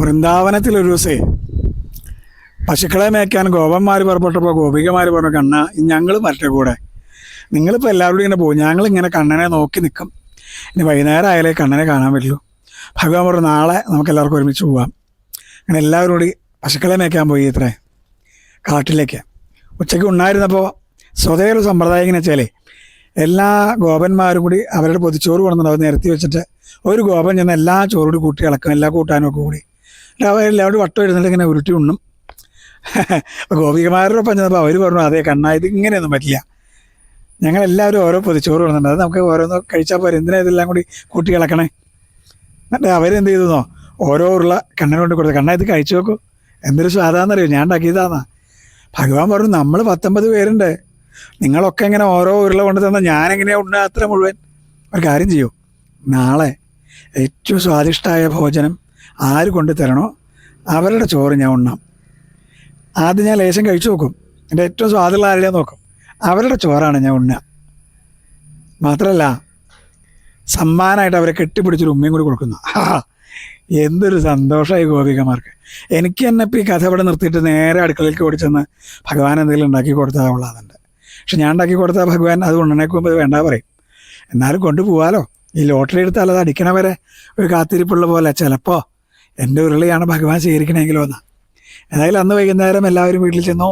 വൃന്ദാവനത്തിൽ ഒരു ദിവസേ പശുക്കളെ മേയ്ക്കാൻ ഗോപന്മാർ പുറപ്പെട്ടപ്പോൾ ഗോപികമാർ പറഞ്ഞു കണ്ണ ഞങ്ങൾ മറ്റേ കൂടെ. നിങ്ങളിപ്പോൾ എല്ലാവരോടും ഇങ്ങനെ പോകും. ഞങ്ങളിങ്ങനെ കണ്ണനെ നോക്കി നിൽക്കും. ഇനി വൈകുന്നേരം ആയാലേ കണ്ണനെ കാണാൻ പറ്റുള്ളൂ ഭഗവാൻ പറഞ്ഞു നാളെ നമുക്ക് എല്ലാവർക്കും ഒരുമിച്ച് പോവാം. അങ്ങനെ എല്ലാവരും കൂടി പശുക്കളെ മേയ്ക്കാൻ പോയി ഇത്രേ. കാട്ടിലേക്ക്. ഉച്ചയ്ക്ക് ഉണ്ടായിരുന്നപ്പോൾ സ്വതേ ഒരു സമ്പ്രദായം എങ്ങനെ വെച്ചാലേ എല്ലാ ഗോപന്മാരും കൂടി അവരുടെ പൊതിച്ചോറ് കൊണ്ടുവന്നിട്ട് നിരത്തി വെച്ചിട്ട് ഒരു ഗോപൻ ചെന്ന് എല്ലാ ചോറുകൂടി കൂട്ടി ഇളക്കും എല്ലാ കൂട്ടാനും ഒക്കെ കൂടി. എല്ലാവരും വട്ടം ഇരുന്നിട്ട് ഇങ്ങനെ ഉരുട്ടി ഉണ്ണും. ഗോപികമാരുടെ ഒപ്പം ചെന്നപ്പോൾ അവർ പറഞ്ഞു അതേ കണ്ണാ ഇത് ഇങ്ങനെയൊന്നും പറ്റില്ല. ഞങ്ങളെല്ലാവരും ഓരോ പൊതിച്ചോറ് വന്നിട്ടുണ്ട് അത് നമുക്ക് ഓരോന്ന് കഴിച്ചാൽ പോരെ എന്തിനാ ഇതെല്ലാം കൂടി കൂട്ടി കിളക്കണേ എന്നിട്ട് അവരെന്ത് ചെയ്തെന്നോ ഓരോ ഉരുള കണ്ണന് കൊണ്ട് കൊടുത്തു. കണ്ണ ഇത് കഴിച്ചു നോക്കൂ. എന്തൊരു സ്വാദാന്നറിയോ? ഞാൻ ഉണ്ടാക്കിയതാന്നാ ഭഗവാൻ പറഞ്ഞു നമ്മൾ പത്തൊമ്പത് പേരുണ്ട്. നിങ്ങളൊക്കെ ഇങ്ങനെ ഓരോ ഉരുള കൊണ്ട് തന്നാൽ ഞാനെങ്ങനെയാണ് ഉണ്ടാത്ര മുഴുവൻ? ഒരു കാര്യം ചെയ്യൂ. നാളെ ഏറ്റവും സ്വാദിഷ്ടമായ ഭോജനം ആര് കൊണ്ടു തരണോ അവരുടെ ചോറ് ഞാൻ ഉണ്ണാം. ആദ്യം ഞാൻ ലേശം കഴിച്ചു നോക്കും. എന്റെ ഏറ്റവും സ്വാദുള്ള ആരുടെ നോക്കും. അവരുടെ ചോറാണ് ഞാൻ ഉണ്ണുക മാത്രമല്ല സമ്മാനമായിട്ട് അവരെ കെട്ടിപ്പിടിച്ചൊരു ഉമ്മയും കൂടി കൊടുക്കുന്നു. എന്തൊരു സന്തോഷമായി ഗോപികമാർക്ക്. എനിക്ക് തന്നെ ഇപ്പോൾ ഈ കഥ ഇവിടെ നിർത്തിയിട്ട് നേരെ അടുക്കളയിലേക്ക് ഓടിച്ചെന്ന് ഭഗവാൻ എന്തെങ്കിലും ഉണ്ടാക്കി കൊടുത്താൽ ഉള്ളതുണ്ട് പക്ഷെ ഞാൻ ഉണ്ടാക്കി കൊടുത്താൽ ഭഗവാൻ അത് ഉണ്ണനേക്കുമ്പോൾ വേണ്ട പറയും. എന്നാലും കൊണ്ടുപോകാലോ ഈ ലോട്ടറി എടുത്താൽ അത് അടിക്കണവരെ ഒരു കാത്തിരിപ്പുള്ള പോലെ ചിലപ്പോൾ എന്റെ ഉരുളിയാണ് ഭഗവാൻ സ്വീകരിക്കണമെങ്കിലോ എന്ന് ഏതായാലും അന്ന് വൈകുന്നേരം എല്ലാവരും വീട്ടിൽ ചെന്നു.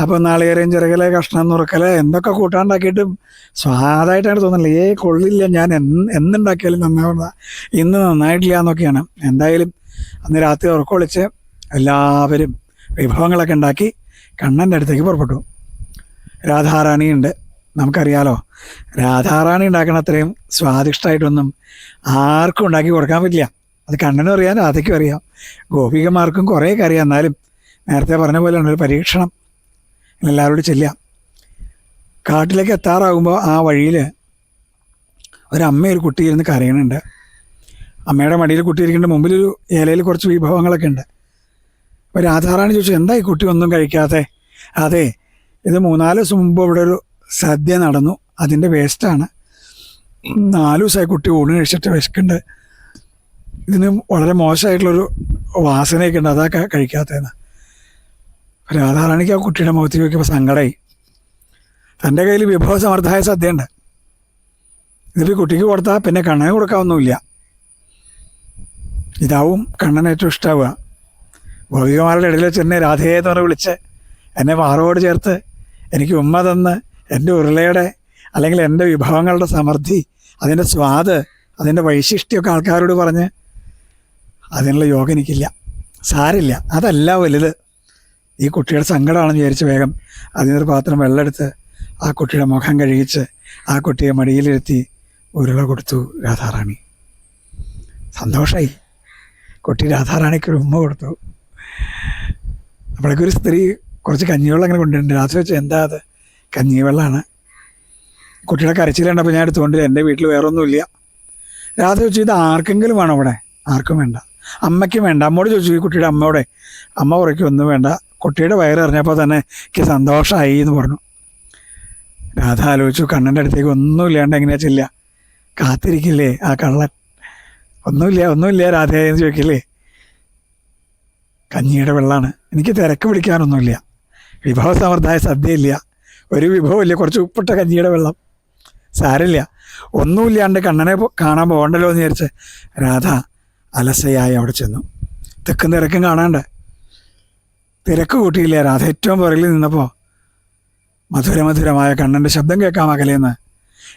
അപ്പോൾ നാളികേരം ചിറകൽ കഷ്ണം നുറുക്കൽ എന്തൊക്കെ കൂട്ടാണ്ടാക്കിയിട്ടും സ്വാദായിട്ടാണ് തോന്നുന്നില്ല ഏ കൊള്ളില്ല ഞാൻ എന്തുണ്ടാക്കിയാലും നന്നാവുന്ന ഇന്ന് നന്നായിട്ടില്ല എന്നൊക്കെയാണ്. എന്തായാലും അന്ന് രാത്രി ഉറക്കൊളിച്ച് എല്ലാവരും വിഭവങ്ങളൊക്കെ ഉണ്ടാക്കി കണ്ണന്റെ അടുത്തേക്ക് പുറപ്പെട്ടു. രാധാറാണിയുണ്ട്. നമുക്കറിയാലോ രാധാറാണി ഉണ്ടാക്കണ അത്രയും സ്വാദിഷ്ടമായിട്ടൊന്നും ആർക്കും ഉണ്ടാക്കി കൊടുക്കാൻ പറ്റില്ല. അത് കണ്ണനും അറിയാം രാധയ്ക്കും അറിയാം. ഗോപികമാർക്കും കുറേ കുറേയൊക്കെ അറിയാം. എന്നാലും നേരത്തെ പറഞ്ഞ പോലെയാണ് ഒരു പരീക്ഷണം എല്ലാവരോടും ചെല്ലാം. കാട്ടിലേക്ക് എത്താറാകുമ്പോൾ ആ വഴിയിൽ ഒരമ്മ ഒരു കുട്ടി ഇരുന്ന് കരയണുണ്ട് അമ്മയുടെ മടിയിൽ കുട്ടി ഇരിക്കേണ്ട മുമ്പിലൊരു ഏലയിൽ കുറച്ച് വിഭവങ്ങളൊക്കെ ഉണ്ട്. അപ്പോൾ രാധാറാണി ചോദിച്ചു എന്താ ഈ കുട്ടി ഒന്നും കഴിക്കാതെ അതെ ഇത് മൂന്നാൽ ദിവസം മുമ്പ് ഇവിടെ ഒരു സദ്യ നടന്നു. അതിന്റെ വേസ്റ്റാണ് നാല് ദിവസമായി കുട്ടി ഊണ് കഴിച്ചിട്ട് വിശക്കുണ്ട് ഇതിന് വളരെ മോശമായിട്ടുള്ളൊരു വാസനയൊക്കെ ഉണ്ട്. അതാ കഴിക്കാത്തതെന്ന്. രാധാറാണിക്ക് ആ കുട്ടിയുടെ മുഖത്ത് നോക്കിയപ്പോൾ സങ്കടമായി തന്റെ കയ്യിൽ വിഭവസമർത്ഥമായ സദ്യയുണ്ട്. ഇതിപ്പോൾ കുട്ടിക്ക് കൊടുത്താൽ പിന്നെ കണ്ണന് കൊടുക്കാവുന്നില്ല ഇതാവും കണ്ണൻ ഏറ്റവും ഇഷ്ടമാവുക ഭൗതികമാരുടെ ഇടയിൽ വെച്ച് എന്നെ രാധയെ എന്ന് പറഞ്ഞ് വിളിച്ച് എന്നെ മാറോട് ചേർത്ത് എനിക്ക് ഉമ്മ തന്ന് എന്റെ ഉരുളയുടെ അല്ലെങ്കിൽ എന്റെ വിഭവങ്ങളുടെ സമൃദ്ധി അതിന്റെ സ്വാദ് അതിന്റെ വൈശിഷ്ട്യമൊക്കെ ആൾക്കാരോട് പറഞ്ഞ് അതിനുള്ള യോഗം എനിക്കില്ല. സാരില്ല അതല്ല വലുത്. ഈ കുട്ടിയുടെ സങ്കടമാണെന്ന് വിചാരിച്ച് വേഗം അതിനൊരു പാത്രം വെള്ളമെടുത്ത് ആ കുട്ടിയുടെ മുഖം കഴുകിച്ച് ആ കുട്ടിയെ മടിയിലിരുത്തി ഉരുള കൊടുത്തു രാധാറാണി. സന്തോഷമായി കുട്ടി രാധാറാണിക്ക് ഒരു ഉമ്മ കൊടുത്തു. അപ്പോഴേക്കൊരു സ്ത്രീ കുറച്ച് കഞ്ഞിവെള്ളം അങ്ങനെ കൊണ്ടുവരുന്നുണ്ട്. രാത്രി വെച്ച് എന്താ അത്? കഞ്ഞിവെള്ളമാണ് കുട്ടിയുടെ കരച്ചിലുണ്ടപ്പോൾ ഞാൻ എടുത്തുകൊണ്ട് എന്റെ വീട്ടിൽ വേറൊന്നുമില്ല. രാത്രി വെച്ചു ഇത് ആർക്കെങ്കിലും വേണം അവിടെ? ആർക്കും വേണ്ട. അമ്മയ്ക്കും വേണ്ട. അമ്മയോട് ചോദിച്ചു ഈ കുട്ടിയുടെ അമ്മയോടെ അമ്മ കുറയ്ക്കും ഒന്നും വേണ്ട. കുട്ടിയുടെ വയറിറിഞ്ഞപ്പോൾ തന്നെ എനിക്ക് സന്തോഷമായി എന്ന് പറഞ്ഞു. രാധ ആലോചിച്ചു കണ്ണന്റെ അടുത്തേക്ക് ഒന്നുമില്ലാണ്ട് എങ്ങനെയാ ചെല്ല കാത്തിരിക്കില്ലേ? ആ കള്ളൻ. ഒന്നുമില്ല ഒന്നുമില്ല രാധയെ എന്ന് ചോദിക്കില്ലേ? കഞ്ഞിയുടെ വെള്ളമാണ് എനിക്ക് തിരക്ക് പിടിക്കാനൊന്നുമില്ല. വിഭവ സമൃദ്ധായ സദ്യയില്ല. ഒരു വിഭവമില്ല കുറച്ച് ഉപ്പിട്ട കഞ്ഞിയുടെ വെള്ളം. സാരമില്ല. ഒന്നുമില്ലാണ്ട് കണ്ണനെ കാണാൻ പോകണ്ടല്ലോ എന്ന് വിചാരിച്ച് രാധ അലസയായി അവിടെ ചെന്നു. തെക്കും തിരക്കും കാണാണ്ട്. തിരക്ക് കൂട്ടിയില്ല രാധ? ഏറ്റവും പുറകിൽ നിന്നപ്പോൾ മധുരമധുരമായ കണ്ണന്റെ ശബ്ദം കേൾക്കാം അകലേന്ന്.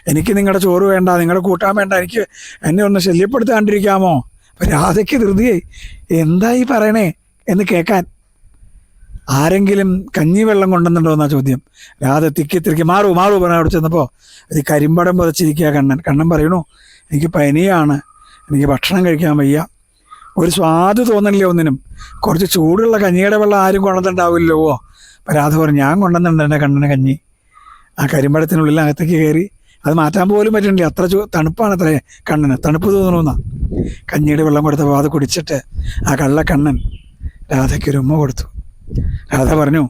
എനിക്ക് നിങ്ങളുടെ ചോറ് വേണ്ട നിങ്ങളുടെ കൂട്ടാൻ വേണ്ട എനിക്ക് എന്നെ ഒന്ന് ശല്യപ്പെടുത്താണ്ടിരിക്കാമോ? അപ്പം രാധയ്ക്ക് ധൃതിയായി. എന്താ ഈ പറയണേ എന്ന് കേൾക്കാൻ. ആരെങ്കിലും കഞ്ഞി വെള്ളം കൊണ്ടുവന്നുണ്ടോ എന്നാ ചോദ്യം. രാധ തിക്കി തിരിക്കി മാറൂ മാറൂ പറഞ്ഞ അവിടെ ചെന്നപ്പോൾ അത് കരിമ്പടം പുതച്ചിരിക്കുക കണ്ണൻ. കണ്ണൻ പറയണു എനിക്ക് പനിയാണ്. എനിക്ക് ഭക്ഷണം കഴിക്കാൻ വയ്യ. ഒരു സ്വാദ് തോന്നില്ല ഒന്നിനും. കുറച്ച് ചൂടുള്ള കഞ്ഞിയുടെ വെള്ളം ആരും കൊണ്ടുവന്നിട്ടുണ്ടാവില്ലല്ലോ. അപ്പം രാധ പറഞ്ഞു ഞാൻ കൊണ്ടുവന്നിട്ടുണ്ട് എന്റെ കണ്ണന് കഞ്ഞി. ആ കരിമ്പടത്തിനുള്ളിൽ അകത്തേക്ക് കയറി. അത് മാറ്റാൻ പോലും പറ്റുന്നില്ല. അത്ര തണുപ്പാണ് അത്ര കണ്ണന്. തണുപ്പ് തോന്നണമെന്നാ കഞ്ഞിയുടെ വെള്ളം കൊടുത്തപ്പോൾ അത് കുടിച്ചിട്ട് ആ കള്ളക്കണ്ണൻ രാധയ്ക്ക് ഒരു ഉമ്മ കൊടുത്തു. രാധ പറഞ്ഞു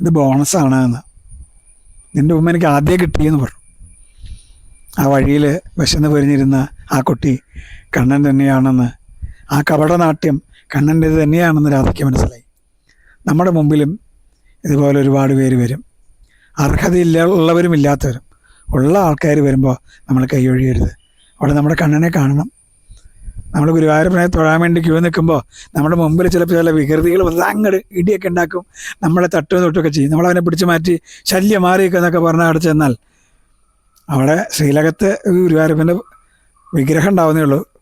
ഇത് ബോണസാണ് എന്ന്. നിന്റെ ഉമ്മ എനിക്ക് ആദ്യം കിട്ടിയെന്ന് പറഞ്ഞു. ആ വഴിയിൽ വിശന്ന് പൊരിഞ്ഞിരുന്ന ആ കുട്ടി കണ്ണൻ തന്നെയാണെന്ന് ആ കപടനാട്യം കണ്ണന്റെ തന്നെയാണെന്ന് രാധയ്ക്ക് മനസ്സിലായി. നമ്മുടെ മുമ്പിലും ഇതുപോലെ ഒരുപാട് പേര് വരും. അർഹതയില്ല ഉള്ളവരും ഇല്ലാത്തവരും. ഉള്ള ആൾക്കാർ വരുമ്പോൾ നമ്മൾ കൈയൊഴിയരുത് അവിടെ നമ്മുടെ കണ്ണനെ കാണണം. നമ്മൾ ഗുരുവായൂരപ്പനെ തൊഴാൻ വേണ്ടി ക്യൂ നിൽക്കുമ്പോൾ നമ്മുടെ മുമ്പിൽ ചിലപ്പോൾ ചില വികൃതികൾ അങ്ങോട്ട് ഇടിയൊക്കെ ഉണ്ടാക്കും. നമ്മളെ തട്ടും തൊട്ടുമൊക്കെ ചെയ്യും. നമ്മളവനെ പിടിച്ച് മാറ്റി ശല്യം മാറിയൊക്കെ എന്നൊക്കെ പറഞ്ഞാൽ അവിടെ ചെന്നാൽ അവിടെ ശ്രീലകത്ത് ഗുരുവായൂരപ്പന്റെ വിഗ്രഹം ഉണ്ടാവുന്നേ ഉള്ളൂ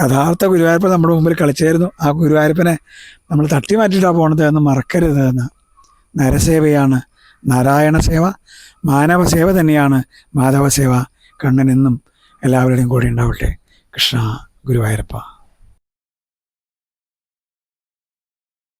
യഥാർത്ഥ ഗുരുവായൂരപ്പൻ നമ്മുടെ മുമ്പിൽ കളിച്ചായിരുന്നു. ആ ഗുരുവായൂരപ്പനെ നമ്മൾ തട്ടി മാറ്റിയിട്ടാണ് പോണത് എന്ന് മറക്കരുത് എന്ന്. നരസേവയാണ്. നാരായണ സേവ മാനവ സേവ തന്നെയാണ് മാധവ സേവ. കണ്ണനെന്നും എല്ലാവരുടെയും കൂടെ ഉണ്ടാവട്ടെ. കൃഷ്ണ ഗുരുവായൂരപ്പ.